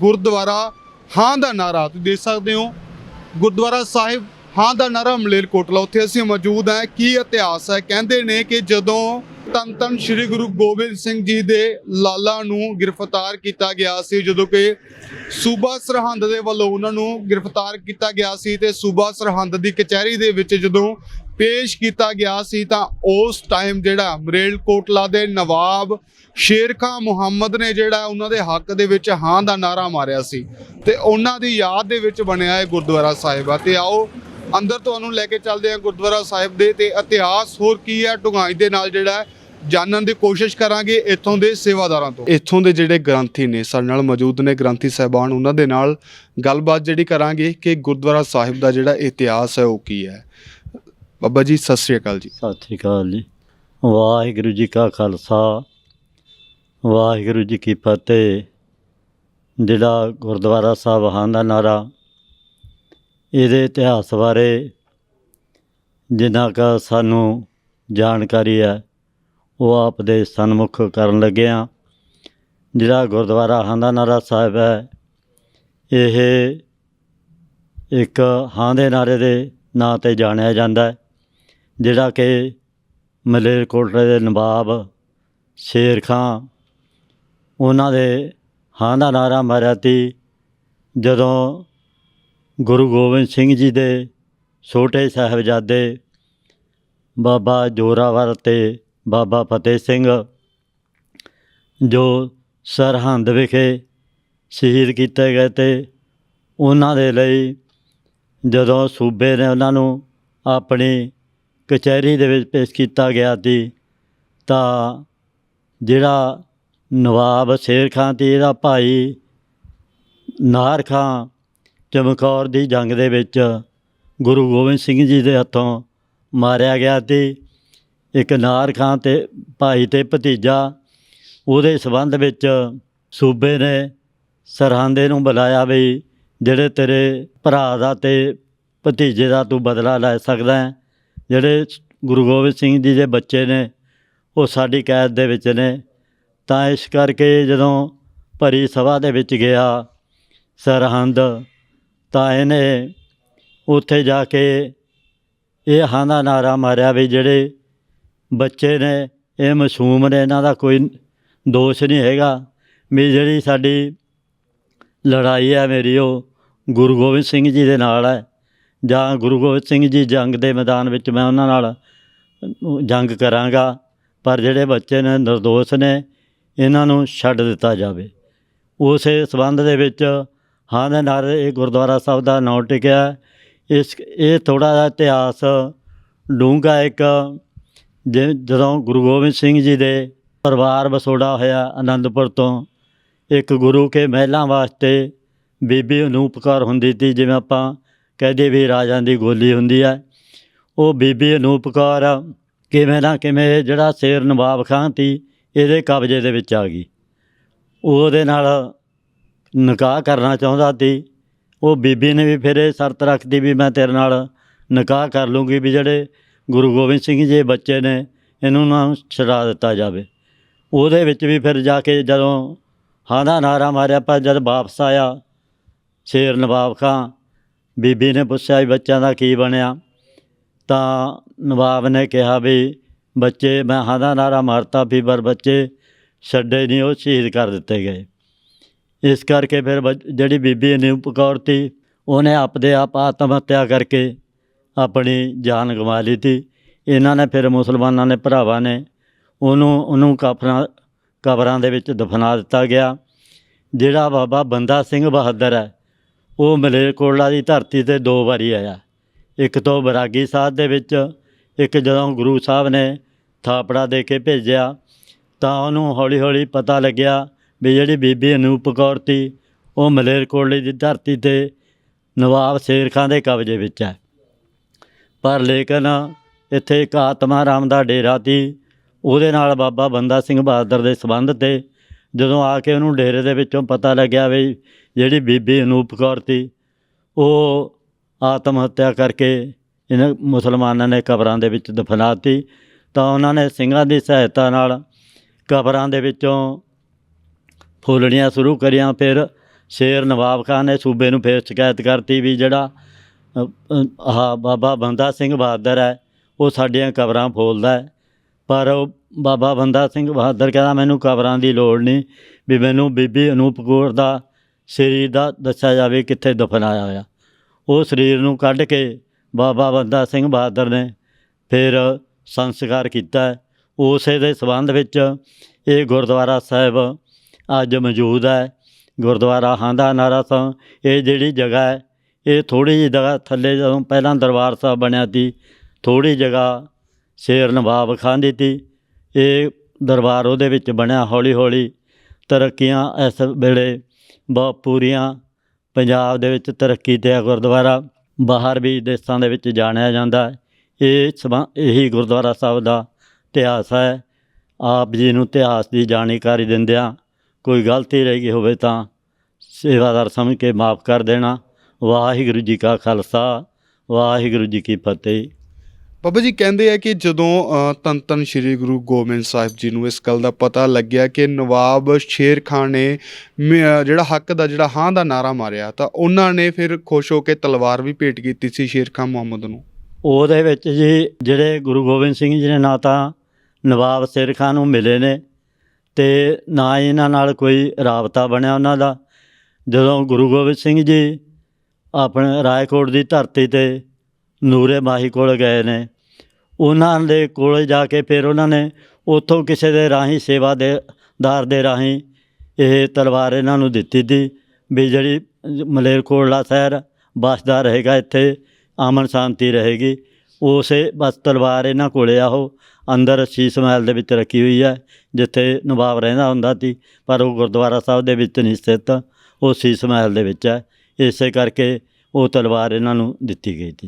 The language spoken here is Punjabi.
ਗੁਰਦੁਆਰਾ ਹਾਂ ਦਾ ਨਾਰਾ, ਤੁਸੀਂ ਦੇਖ ਸਕਦੇ ਹੋ। ਗੁਰਦੁਆਰਾ ਸਾਹਿਬ ਹਾਂ ਦਾ ਨਾਰਾ ਮਲੇਰਕੋਟਲਾ, ਉੱਥੇ ਅਸੀਂ ਮੌਜੂਦ ਹਾਂ। ਕੀ ਇਤਿਹਾਸ ਹੈ? ਕਹਿੰਦੇ ਨੇ ਕਿ ਜਦੋਂ ਤਨ ਤਨ ਸ੍ਰੀ ਗੁਰੂ ਗੋਬਿੰਦ ਸਿੰਘ ਜੀ ਦੇ ਲਾਲਾ ਨੂੰ ਗ੍ਰਿਫਤਾਰ ਕੀਤਾ ਗਿਆ ਸੀ, ਜਦੋਂ ਕਿ ਸੂਬਾ ਸਰਹੰਦ ਦੇ ਵੱਲੋਂ ਉਹਨਾਂ ਨੂੰ ਗ੍ਰਿਫਤਾਰ ਕੀਤਾ ਗਿਆ ਸੀ ਤੇ ਸੂਬਾ ਸਰਹੰਦ ਦੀ ਕਚਹਿਰੀ ਦੇ ਵਿੱਚ ਜਦੋਂ ਪੇਸ਼ ਕੀਤਾ ਗਿਆ ਸੀ ਤਾਂ ਉਸ ਟਾਈਮ ਜਿਹੜਾ ਮਰੇਲਕੋਟਲਾ ਦੇ ਨਵਾਬ ਸ਼ੇਰ ਖਾਂ ਮੁਹੰਮਦ ਨੇ ਜਿਹੜਾ ਉਹਨਾਂ ਦੇ ਹੱਕ ਦੇ ਵਿੱਚ ਹਾਂ ਦਾ ਨਾਰਾ ਮਾਰਿਆ ਸੀ ਤੇ ਉਹਨਾਂ ਦੀ ਯਾਦ ਦੇ ਵਿੱਚ ਬਣਿਆ ਇਹ ਗੁਰਦੁਆਰਾ ਸਾਹਿਬ ਆ। ਤੇ ਆਓ ਅੰਦਰ ਤੁਹਾਨੂੰ ਲੈ ਕੇ ਚੱਲਦੇ ਹਾਂ ਗੁਰਦੁਆਰਾ ਸਾਹਿਬ ਦੇ ਤੇ ਇਤਿਹਾਸ ਹੋਰ ਕੀ ਹੈ, ਢੁੰਗਾਈ ਦੇ ਨਾਲ ਜਿਹੜਾ ਜਾਣਨ ਦੀ ਕੋਸ਼ਿਸ਼ ਕਰਾਂਗੇ ਇੱਥੋਂ ਦੇ ਸੇਵਾਦਾਰਾਂ ਤੋਂ। ਇੱਥੋਂ ਦੇ ਜਿਹੜੇ ਗ੍ਰੰਥੀ ਨੇ, ਸਾਡੇ ਨਾਲ ਮੌਜੂਦ ਨੇ ਗ੍ਰੰਥੀ ਸਾਹਿਬਾਨ, ਉਹਨਾਂ ਦੇ ਨਾਲ ਗੱਲਬਾਤ ਜਿਹੜੀ ਕਰਾਂਗੇ ਕਿ ਗੁਰਦੁਆਰਾ ਸਾਹਿਬ ਦਾ ਜਿਹੜਾ ਇਤਿਹਾਸ ਹੈ ਉਹ ਕੀ ਹੈ। ਬਾਬਾ ਜੀ, ਸਤਿ ਸ੍ਰੀ ਅਕਾਲ ਜੀ। ਸਤਿ ਸ਼੍ਰੀ ਅਕਾਲ ਜੀ। ਵਾਹਿਗੁਰੂ ਜੀ ਕਾ ਖਾਲਸਾ, ਵਾਹਿਗੁਰੂ ਜੀ ਕੀ ਫਤਿਹ। ਜਿਹੜਾ ਗੁਰਦੁਆਰਾ ਸਾਹਿਬ ਹਾਂ ਦਾ ਨਾਰਾ, ਇਹਦੇ ਇਤਿਹਾਸ ਬਾਰੇ ਜਿੰਨਾ ਕੁ ਸਾਨੂੰ ਜਾਣਕਾਰੀ ਹੈ, ਉਹ ਆਪ ਦੇ ਸਨਮੁਖ ਕਰਨ ਲੱਗੇ ਹਾਂ। ਜਿਹੜਾ ਗੁਰਦੁਆਰਾ ਹਾਂ ਦਾ ਨਾਰਾ ਸਾਹਿਬ ਹੈ, ਇਹ ਇੱਕ ਹਾਂ ਦੇ ਨਾਰੇ ਦੇ ਨਾਂ ਤੇ ਜਾਣਿਆ ਜਾਂਦਾ ਹੈ। ਜਿਹੜਾ ਕਿ ਮਲੇਰਕੋਟਲੇ ਦੇ ਨਵਾਬ ਸ਼ੇਰ ਖਾਂ ਉਹਨਾਂ ਦੇ ਹਾਂ ਦਾ ਨਾਰਾ ਮਾਰਿਆ ਤੀ ਜਦੋਂ ਗੁਰੂ ਗੋਬਿੰਦ ਸਿੰਘ ਜੀ ਦੇ ਛੋਟੇ ਸਾਹਿਬਜ਼ਾਦੇ ਬਾਬਾ ਜੋਰਾਵਰ ਤੇ ਬਾਬਾ ਫਤਿਹ ਸਿੰਘ, ਜੋ ਸਰਹੰਦ ਵਿਖੇ ਸ਼ਹੀਦ ਕੀਤੇ ਗਏ ਤੇ ਉਹਨਾਂ ਦੇ ਲਈ ਜਦੋਂ ਸੂਬੇ ਨੇ ਉਹਨਾਂ ਨੂੰ ਆਪਣੀ ਕਚਹਿਰੀ ਦੇ ਵਿੱਚ ਪੇਸ਼ ਕੀਤਾ ਗਿਆ ਸੀ, ਤਾਂ ਜਿਹੜਾ ਨਵਾਬ ਸ਼ੇਰ ਖਾਂ ਤੇ ਇਹਦਾ ਭਾਈ ਨਾਰ ਖਾਂ ਚਮਕੌਰ ਦੀ ਜੰਗ ਦੇ ਵਿੱਚ ਗੁਰੂ ਗੋਬਿੰਦ ਸਿੰਘ ਜੀ ਦੇ ਹੱਥੋਂ ਮਾਰਿਆ ਗਿਆ ਸੀ। ਇੱਕ ਨਾਰ ਖਾਂ ਤੇ ਭਾਈ ਤੇ ਭਤੀਜਾ ਉਹਦੇ ਸਬੰਧ ਵਿੱਚ ਸੂਬੇ ਨੇ ਸਰਹੰਦੇ ਨੂੰ ਬੁਲਾਇਆ ਵੀ, ਜਿਹੜੇ ਤੇਰੇ ਭਰਾ ਦਾ ਤੇ ਭਤੀਜੇ ਦਾ ਤੂੰ ਬਦਲਾ ਲੈ ਸਕਦਾ ਹੈ ਜਿਹੜੇ ਗੁਰੂ ਗੋਬਿੰਦ ਸਿੰਘ ਜੀ ਦੇ ਬੱਚੇ ਨੇ, ਉਹ ਸਾਡੀ ਕੈਦ ਦੇ ਵਿੱਚ ਨੇ। ਤਾਂ ਇਸ ਕਰਕੇ ਜਦੋਂ ਭਰੀ ਸਭਾ ਦੇ ਵਿੱਚ ਗਿਆ ਸਰਹੰਦ, ਤਾਂ ਇਹਨੇ ਉੱਥੇ ਜਾ ਕੇ ਇਹ ਹਾਂ ਦਾ ਨਾਰਾ ਮਾਰਿਆ ਵੀ ਜਿਹੜੇ ਬੱਚੇ ਨੇ, ਇਹ ਮਾਸੂਮ ਨੇ, ਇਹਨਾਂ ਦਾ ਕੋਈ ਦੋਸ਼ ਨਹੀਂ ਹੈਗਾ ਵੀ ਜਿਹੜੀ ਸਾਡੀ ਲੜਾਈ ਹੈ ਮੇਰੀ, ਉਹ ਗੁਰੂ ਗੋਬਿੰਦ ਸਿੰਘ ਜੀ ਦੇ ਨਾਲ ਹੈ। ਜਾਂ ਗੁਰੂ ਗੋਬਿੰਦ ਸਿੰਘ ਜੀ ਜੰਗ ਦੇ ਮੈਦਾਨ ਵਿੱਚ ਮੈਂ ਉਹਨਾਂ ਨਾਲ ਜੰਗ ਕਰਾਂਗਾ, ਪਰ ਜਿਹੜੇ ਬੱਚੇ ਨੇ, ਨਿਰਦੋਸ਼ ਨੇ, ਇਹਨਾਂ ਨੂੰ ਛੱਡ ਦਿੱਤਾ ਜਾਵੇ। ਉਸੇ ਸਬੰਧ ਦੇ ਵਿੱਚ ਹਾਂ ਦੇ ਨਾਲ ਇਹ ਗੁਰਦੁਆਰਾ ਸਾਹਿਬ ਦਾ ਨਾਂ ਟਿਕਿਆ। ਇਸ, ਇਹ ਥੋੜਾ ਜਿਹਾ ਇਤਿਹਾਸ ਡੂੰਘਾ ਇੱਕ, ਜਿ- ਜਦੋਂ ਗੁਰੂ ਗੋਬਿੰਦ ਸਿੰਘ ਜੀ ਦੇ ਪਰਿਵਾਰ ਵਸੋੜਾ ਹੋਇਆ ਆਨੰਦਪੁਰ ਤੋਂ, ਇੱਕ ਗੁਰੂ ਕੇ ਮਹਿਲਾਂ ਵਾਸਤੇ ਬੀਬੀ ਅਨੂਪਕਰ ਹੁੰਦੀ ਸੀ, ਜਿਵੇਂ ਆਪਾਂ ਕਹਦੇ ਵੀ ਰਾਜਾਂ ਦੀ ਗੋਲੀ ਹੁੰਦੀ ਹੈ ਉਹ ਬੀਬੀ ਅਨੂਪ ਕੌਰ ਕਿਵੇਂ ਨਾ ਕਿਵੇਂ ਜਿਹੜਾ ਸ਼ੇਰ ਨਵਾਬ ਖਾਂ ਸੀ, ਇਹਦੇ ਕਬਜ਼ੇ ਦੇ ਵਿੱਚ ਆ ਗਈ। ਉਹਦੇ ਨਾਲ ਨਿਕਾਹ ਕਰਨਾ ਚਾਹੁੰਦਾ ਸੀ। ਉਹ ਬੀਬੀ ਨੇ ਵੀ ਫਿਰ ਇਹ ਸ਼ਰਤ ਰੱਖਦੀ ਵੀ ਮੈਂ ਤੇਰੇ ਨਾਲ ਨਿਕਾਹ ਕਰ ਲੂੰਗੀ ਵੀ ਜਿਹੜੇ ਗੁਰੂ ਗੋਬਿੰਦ ਸਿੰਘ ਜੀ ਦੇ ਬੱਚੇ ਨੇ, ਇਹਨੂੰ ਨਾ ਛਡਾ ਦਿੱਤਾ ਜਾਵੇ। ਉਹਦੇ ਵਿੱਚ ਵੀ ਫਿਰ ਜਾ ਕੇ ਜਦੋਂ ਹਾਂ ਦਾ ਨਾਰਾ ਮਾਰਿਆ, ਪਰ ਜਦ ਵਾਪਸ ਆਇਆ ਸ਼ੇਰ ਨਵਾਬ ਖਾਂ ਬੀਬੀ ਨੇ ਪੁੱਛਿਆ ਵੀ ਬੱਚਿਆਂ ਦਾ ਕੀ ਬਣਿਆ। ਤਾਂ ਨਵਾਬ ਨੇ ਕਿਹਾ ਵੀ ਬੱਚੇ, ਮੈਂ ਹਾਂ ਦਾ ਨਾਰਾ ਮਾਰਤਾ ਵੀ ਪਰ ਬੱਚੇ ਛੱਡੇ ਨਹੀਂ, ਉਹ ਸ਼ਹੀਦ ਕਰ ਦਿੱਤੇ ਗਏ। ਇਸ ਕਰਕੇ ਫਿਰ ਬੱਚ- ਜਿਹੜੀ ਬੀਬੀ ਅਨੂਪ ਕੌਰ ਤੀ ਉਹਨੇ ਆਪਦੇ ਆਪ ਆਤਮ ਹੱਤਿਆ ਕਰਕੇ ਆਪਣੀ ਜਾਨ ਗਵਾ ਲਈ ਤੀ ਇਹਨਾਂ ਨੇ ਫਿਰ ਮੁਸਲਮਾਨਾਂ ਨੇ ਭਰਾਵਾਂ ਨੇ ਉਹਨੂੰ ਉਹਨੂੰ ਕਫਰਾਂ, ਕਬਰਾਂ ਦੇ ਵਿੱਚ ਦਫਨਾ ਦਿੱਤਾ ਗਿਆ, ਜਿਹੜਾ ਬਾਬਾ ਬੰਦਾ ਸਿੰਘ ਬਹਾਦਰ ਹੈ। ਉਹ ਮਲੇਰਕੋਟਲਾ ਦੀ ਧਰਤੀ ਤੇ ਦੋ ਵਾਰੀ ਆਇਆ। ਇੱਕ ਤੋਂ ਬਰਾਗੀ ਸਾਹਿਬ ਦੇ ਵਿੱਚ, ਇੱਕ ਜਦੋਂ ਗੁਰੂ ਸਾਹਿਬ ਨੇ ਥਾਪੜਾ ਦੇ ਕੇ ਭੇਜਿਆ, ਤਾਂ ਉਹਨੂੰ ਹੌਲੀ ਹੌਲੀ ਪਤਾ ਲੱਗਿਆ ਵੀ ਜਿਹੜੀ ਬੀਬੀ ਅਨੂਪ ਕੌਰ ਤੀ, ਉਹ ਮਲੇਰਕੋਟਲੇ ਦੀ ਧਰਤੀ ਤੇ ਨਵਾਬ ਸ਼ੇਰ ਖਾਂ ਦੇ ਕਬਜ਼ੇ ਵਿੱਚ ਹੈ। ਪਰ ਲੇਕਿਨ ਇੱਥੇ ਇੱਕ ਆਤਮਾ ਰਾਮ ਦਾ ਡੇਰਾ ਤੀ, ਉਹਦੇ ਨਾਲ ਬਾਬਾ ਬੰਦਾ ਸਿੰਘ ਬਹਾਦਰ ਦੇ ਸਬੰਧ ਤੇ ਜਦੋਂ ਆ ਕੇ ਉਹਨੂੰ ਡੇਰੇ ਦੇ ਵਿੱਚੋਂ ਪਤਾ ਲੱਗਿਆ ਵੀ ਜਿਹੜੀ ਬੀਬੀ ਅਨੂਪ ਕੌਰ ਤੀ ਉਹ ਆਤਮ ਹੱਤਿਆ ਕਰਕੇ ਇਹਨਾਂ ਮੁਸਲਮਾਨਾਂ ਨੇ ਕਬਰਾਂ ਦੇ ਵਿੱਚ ਦਫਨਾਤੀ ਤਾਂ ਉਹਨਾਂ ਨੇ ਸਿੰਘਾਂ ਦੀ ਸਹਾਇਤਾ ਨਾਲ ਕਬਰਾਂ ਦੇ ਵਿੱਚੋਂ ਫੁੱਲਣੀਆਂ ਸ਼ੁਰੂ ਕਰੀਆਂ। ਫਿਰ ਸ਼ੇਰ ਨਵਾਬ ਖਾਨ ਨੇ ਸੂਬੇ ਨੂੰ ਫੇਰ ਸ਼ਿਕਾਇਤ ਕਰਤੀ ਵੀ ਜਿਹੜਾ ਅ, ਆਹ ਬਾਬਾ ਬੰਦਾ ਸਿੰਘ ਬਹਾਦਰ ਹੈ ਉਹ ਸਾਡੀਆਂ ਕਬਰਾਂ ਫੋਲਦਾ ਹੈ। ਪਰ ਉਹ ਬਾਬਾ ਬੰਦਾ ਸਿੰਘ ਬਹਾਦਰ ਕਹਿੰਦਾ ਮੈਨੂੰ ਕਬਰਾਂ ਦੀ ਲੋੜ ਨਹੀਂ ਵੀ ਮੈਨੂੰ ਬੀਬੀ ਅਨੂਪ ਕੌਰ ਦਾ ਸਰੀਰ ਦਾ ਦੱਸਿਆ ਜਾਵੇ ਕਿੱਥੇ ਦਫਨਾਇਆ ਹੋਇਆ। ਉਹ ਸਰੀਰ ਨੂੰ ਕੱਢ ਕੇ ਬਾਬਾ ਬੰਦਾ ਸਿੰਘ ਬਹਾਦਰ ਨੇ ਫਿਰ ਸੰਸਕਾਰ ਕੀਤਾ। ਉਸੇ ਦੇ ਸਬੰਧ ਵਿੱਚ ਇਹ ਗੁਰਦੁਆਰਾ ਸਾਹਿਬ ਅੱਜ ਮੌਜੂਦ ਹੈ। ਗੁਰਦੁਆਰਾ ਹਾਂਦਾ ਨਾਰਾ ਤੋਂ ਇਹ ਜਿਹੜੀ ਜਗ੍ਹਾ ਹੈ, ਇਹ ਥੋੜੀ ਜਿਹੀ ਜਗ੍ਹਾ ਥੱਲੇ ਜਦੋਂ ਪਹਿਲਾਂ ਦਰਬਾਰ ਸਾਹਿਬ ਬਣਿਆ ਸੀ ਥੋੜੀ ਜਗ੍ਹਾ ਸ਼ੇਰ ਨਵਾਬ ਖਾਨ ਦੀ ਤੀ ਇਹ ਦਰਬਾਰ ਉਹਦੇ ਵਿੱਚ ਬਣਿਆ ਹੌਲੀ ਹੌਲੀ ਤਰੱਕੀਆਂ ਇਸ ਵੇਲੇ ਬਹੁਤ ਪੂਰੀਆਂ ਪੰਜਾਬ ਦੇ ਵਿੱਚ ਤਰੱਕੀ ਤੇ ਹੈ ਗੁਰਦੁਆਰਾ। ਬਾਹਰ ਵੀ ਦੇਸ਼ਾਂ ਦੇ ਵਿੱਚ ਜਾਣਿਆ ਜਾਂਦਾ ਇਹ ਸਬੰ ਇਹੀ ਗੁਰਦੁਆਰਾ ਸਾਹਿਬ ਦਾ ਇਤਿਹਾਸ ਹੈ। ਆਪ ਜੀ ਨੂੰ ਇਤਿਹਾਸ ਦੀ ਜਾਣਕਾਰੀ ਦਿੰਦਿਆਂ ਕੋਈ ਗਲਤੀ ਰਹਿ ਗਈ ਹੋਵੇ ਤਾਂ ਸੇਵਾਦਾਰ ਸਮਝ ਕੇ ਮਾਫ ਕਰ ਦੇਣਾ। ਵਾਹਿਗੁਰੂ ਜੀ ਕਾ ਖਾਲਸਾ, ਵਾਹਿਗੁਰੂ ਜੀ ਕੀ ਫਤਿਹ। ਬਾਬਾ ਜੀ ਕਹਿੰਦੇ ਆ ਕਿ ਜਦੋਂ ਤਨ ਧੰਨ ਸ੍ਰੀ ਗੁਰੂ ਗੋਬਿੰਦ ਸਾਹਿਬ ਜੀ ਨੂੰ ਇਸ ਗੱਲ ਦਾ ਪਤਾ ਲੱਗਿਆ ਕਿ ਨਵਾਬ ਸ਼ੇਰ ਖਾਨ ਨੇ ਮ- ਜਿਹੜਾ ਹੱਕ ਦਾ, ਜਿਹੜਾ ਹਾਂ ਦਾ ਨਾਰਾ ਮਾਰਿਆ, ਤਾਂ ਉਹਨਾਂ ਨੇ ਫਿਰ ਖੁਸ਼ ਹੋ ਕੇ ਤਲਵਾਰ ਵੀ ਭੇਟ ਕੀਤੀ ਸੀ ਸ਼ੇਰ ਖਾਨ ਮੁਹੰਮਦ ਨੂੰ। ਉਹਦੇ ਵਿੱਚ ਜੀ ਜਿਹੜੇ ਗੁਰੂ ਗੋਬਿੰਦ ਸਿੰਘ ਜੀ ਨੇ ਨਾ ਤਾਂ ਨਵਾਬ ਸ਼ੇਰ ਖਾਨ ਨੂੰ ਮਿਲੇ ਨੇ ਤੇ ਨਾ ਹੀ ਇਹਨਾਂ ਨਾਲ ਕੋਈ ਰਾਬਤਾ ਬਣਿਆ ਉਹਨਾਂ ਦਾ। ਜਦੋਂ ਗੁਰੂ ਗੋਬਿੰਦ ਸਿੰਘ ਜੀ ਆਪਣੇ ਰਾਏਕੋਟ ਦੀ ਧਰਤੀ ਤੇ ਨੂਰੇ ਮਾਹੀ ਕੋਲ ਗਏ ਨੇ ਉਹਨਾਂ ਦੇ ਕੋਲ ਜਾ ਕੇ ਫਿਰ ਉਹਨਾਂ ਨੇ ਉੱਥੋਂ ਕਿਸੇ ਦੇ ਰਾਹੀਂ ਸੇਵਾ ਦੇ, ਦਾਰ ਦੇ ਰਾਹੀਂ ਇਹ ਤਲਵਾਰ ਇਹਨਾਂ ਨੂੰ ਦਿੱਤੀ ਤੀ ਵੀ ਜਿਹੜੀ ਮਲੇਰਕੋਟਲਾ ਸ਼ਹਿਰ ਬਸਦਾ ਰਹੇਗਾ, ਇੱਥੇ ਅਮਨ ਸ਼ਾਂਤੀ ਰਹੇਗੀ। ਉਸੇ ਬਸ ਤਲਵਾਰ ਇਹਨਾਂ ਕੋਲੇ ਆ, ਉਹ ਅੰਦਰ ਸ਼ੀਸ਼ ਮਹਿਲ ਦੇ ਵਿੱਚ ਰੱਖੀ ਹੋਈ ਹੈ ਜਿੱਥੇ ਨਵਾਬ ਰਹਿੰਦਾ ਹੁੰਦਾ ਸੀ, ਪਰ ਉਹ ਗੁਰਦੁਆਰਾ ਸਾਹਿਬ ਦੇ ਵਿੱਚ ਨਹੀਂ ਸਥਿਤ, ਉਹ ਸ਼ੀਸ਼ ਮਹਿਲ ਦੇ ਵਿੱਚ ਹੈ ਇਸੇ ਕਰਕੇ ਉਹ ਤਲਵਾਰ ਇਹਨਾਂ ਨੂੰ ਦਿੱਤੀ ਗਈ ਸੀ।